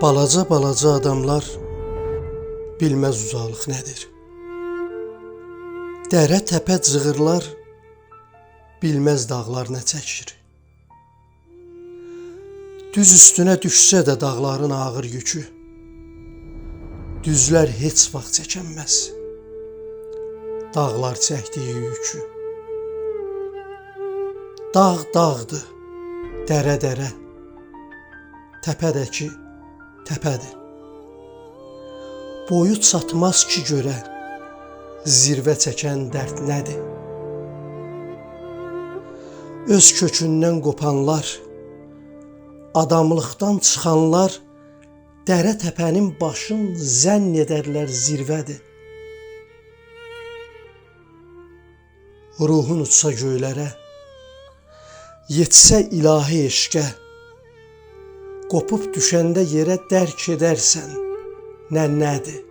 Balaca-balaca adamlar bilməz uzaqlıq nədir. Dərə təpə cığırlar bilməz dağlar nə çəkir. Düz üstünə düşsə də dağların ağır yükü düzlər heç vaxt çəkənməz. Dağlar çəkdiyi yükü. Dağ dağdır, dərə dərə. Təpədəki təpədir. Boyu çatmaz ki görə zirvə çəkən dərd nədir? Öz kökündən qopanlar, adamlıqdan çıxanlar dərə təpənin başın zənn edərlər zirvədir. Ruhun uçsa göylərə, yetsə ilahi eşqə, qopub düşəndə yerə dərk edərsən nə nədir?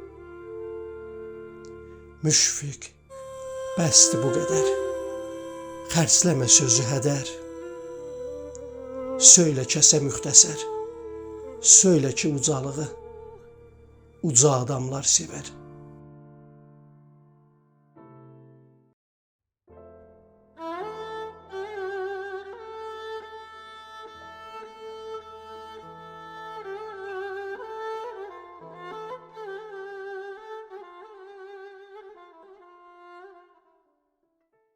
Müşfiq, bəsdir bu qədər. Xərcləmə sözü hədər. Söylə kəsə müxtəsər. Söylə ki ucalığı uca adamlar sevər.